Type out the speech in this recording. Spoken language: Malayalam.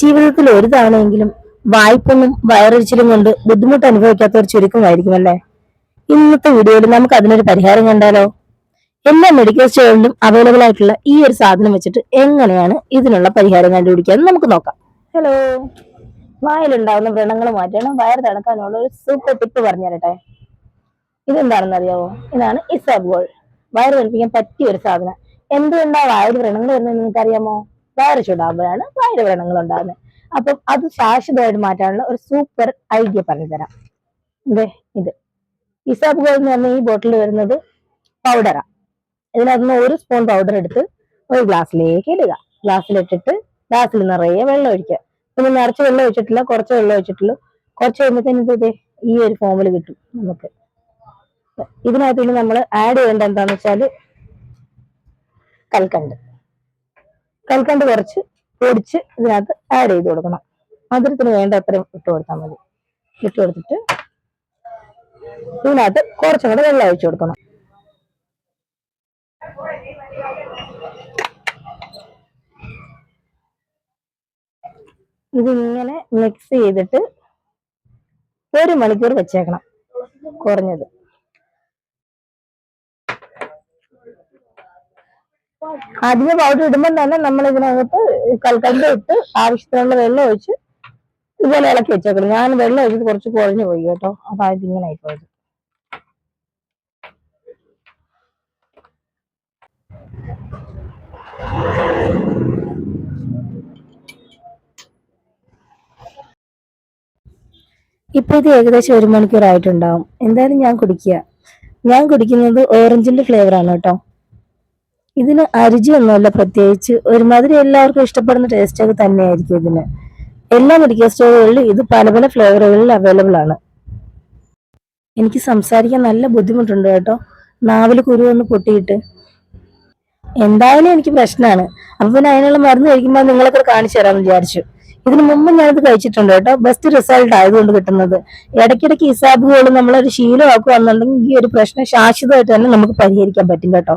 ജീവിതത്തിൽ ഒരു തവണയെങ്കിലും വായ്പൊന്നും വയറൊഴിച്ചിലും കൊണ്ട് ബുദ്ധിമുട്ട് അനുഭവിക്കാത്തവർ ചുരുക്കമായിരിക്കും അല്ലേ? ഇന്നത്തെ വീഡിയോയിൽ നമുക്ക് അതിനൊരു പരിഹാരം കണ്ടാലോ? എല്ലാ മെഡിക്കൽ സ്റ്റോറിലും അവൈലബിൾ ആയിട്ടുള്ള ഈ ഒരു സാധനം വെച്ചിട്ട് എങ്ങനെയാണ് ഇതിനുള്ള പരിഹാരം കണ്ടുപിടിക്കുക നമുക്ക് നോക്കാം. ഹലോ വായിലുണ്ടാവുന്ന വ്രണങ്ങൾ മാറ്റണം വയറ് തണുക്കാനുള്ള ഒരു സൂപ്പർ ടിപ്പ് പറഞ്ഞു തരട്ടെ ഇതെന്താണെന്ന് അറിയാവോ? ഇതാണ് ഇസാബോൾ വയറ് തണുപ്പിക്കാൻ പറ്റിയ ഒരു സാധനം. എന്തുകൊണ്ടാണ് വയറ് വ്രണങ്ങൾ വരുന്നത് നിങ്ങൾക്ക് അറിയാമോ വയറ് ചൂടാകുമ്പോഴാണ് വയറ് വ്രണങ്ങൾ ഉണ്ടാകുന്നത് അപ്പം അത് ശാശ്വതമായിട്ട് മാറ്റാനുള്ള ഒരു സൂപ്പർ ഐഡിയ പറഞ്ഞു തരാം ഇതേ. ഇത് ഇസാബ് ഗോൾഡ് എന്ന് പറഞ്ഞ ഈ ബോട്ടിൽ വരുന്നത് പൗഡറാ ഇതിനകത്ത് നിന്ന് ഒരു സ്പൂൺ പൗഡർ എടുത്ത് ഒരു ഗ്ലാസ്സിലേക്ക് ഇടുക. ഗ്ലാസ്സിലിട്ടിട്ട് ഗ്ലാസ്സിൽ നിറയെ വെള്ളം ഒഴിക്കുക. പിന്നെ നിറച്ച് വെള്ളം ഒഴിച്ചിട്ടില്ല കുറച്ച് വെള്ളം ഒഴിച്ചിട്ടുള്ളൂ. കുറച്ച് കഴിയുമ്പോഴത്തേനും ഇത് ഈ ഒരു ഫോമിൽ കിട്ടും നമുക്ക്. ഇതിനകത്ത് നമ്മൾ ആഡ് ചെയ്യേണ്ട എന്താണെന്ന് വെച്ചാൽ കൽക്കണ്ട്. കൽക്കണ്ട് കുറച്ച് പൊടിച്ച് ഇതിനകത്ത് ആഡ് ചെയ്ത് കൊടുക്കണം. മധുരത്തിന് വേണ്ട അത്രയും ഇട്ട് കൊടുത്താൽ മതി. ഇട്ട് കൊടുത്തിട്ട് ഇതിനകത്ത് കുറച്ചും കൂടെ വെള്ളം ഒഴിച്ചു കൊടുക്കണം. ഇതിങ്ങനെ മിക്സ് ചെയ്തിട്ട് ഒരു മണിക്കൂർ വെച്ചേക്കണം. കുറഞ്ഞത്. ആദ്യമേ പൗഡർ ഇടുമ്പോൾ തന്നെ നമ്മൾ ഇതിനകത്ത് കൽക്കണ്ട ഇട്ട് ആവശ്യത്തിനുള്ള വെള്ളം ഒഴിച്ച് ഇതുപോലെ ഇളക്കി വെച്ചേക്കണം. ഞാൻ വെള്ളം ഒഴിച്ച് കുറച്ച് കുറഞ്ഞു പോയി കേട്ടോ. അപ്പൊ ഇങ്ങനെ ആയിപ്പോയത് ഇപ്പൊ ഇത് ഏകദേശം ഒരു മണിക്കൂർ ആയിട്ടുണ്ടാവും എന്തായാലും ഞാൻ കുടിക്കുക. ഞാൻ കുടിക്കുന്നത് ഓറഞ്ചിന്റെ ഫ്ലേവർ ആണ് കേട്ടോ. ഇതിന് അരുചിയൊന്നുമല്ല പ്രത്യേകിച്ച്. ഒരുമാതിരി എല്ലാവർക്കും ഇഷ്ടപ്പെടുന്ന ടേസ്റ്റ് ഒക്കെ തന്നെയായിരിക്കും ഇതിന്. എല്ലാ മെഡിക്കൽ സ്റ്റോറുകളിലും ഇത് പല പല ഫ്ലേവറുകളിൽ അവൈലബിൾ ആണ്. എനിക്ക് സംസാരിക്കാൻ നല്ല ബുദ്ധിമുട്ടുണ്ട് കേട്ടോ. നാവിൽ കുരു ഒന്ന് പൊട്ടിയിട്ട്. എന്തായാലും എനിക്ക് പ്രശ്നമാണ്. അപ്പൊ പിന്നെ അതിനുള്ള മരുന്ന് കഴിക്കുമ്പോൾ നിങ്ങളൊക്കെ കാണിച്ചു തരാമെന്ന് വിചാരിച്ചു. ഇതിനു മുമ്പ് ഞാനിത് കഴിച്ചിട്ടുണ്ട് കേട്ടോ. ബെസ്റ്റ് റിസൾട്ട് ആയതുകൊണ്ട് കിട്ടുന്നത്. ഇടയ്ക്കിടയ്ക്ക് ഇസാബുകൾ നമ്മളൊരു ശീലമാക്കുക എന്നുണ്ടെങ്കിൽ ഈ ഒരു പ്രശ്നം ശാശ്വതമായിട്ട് തന്നെ നമുക്ക് പരിഹരിക്കാൻ പറ്റും കേട്ടോ.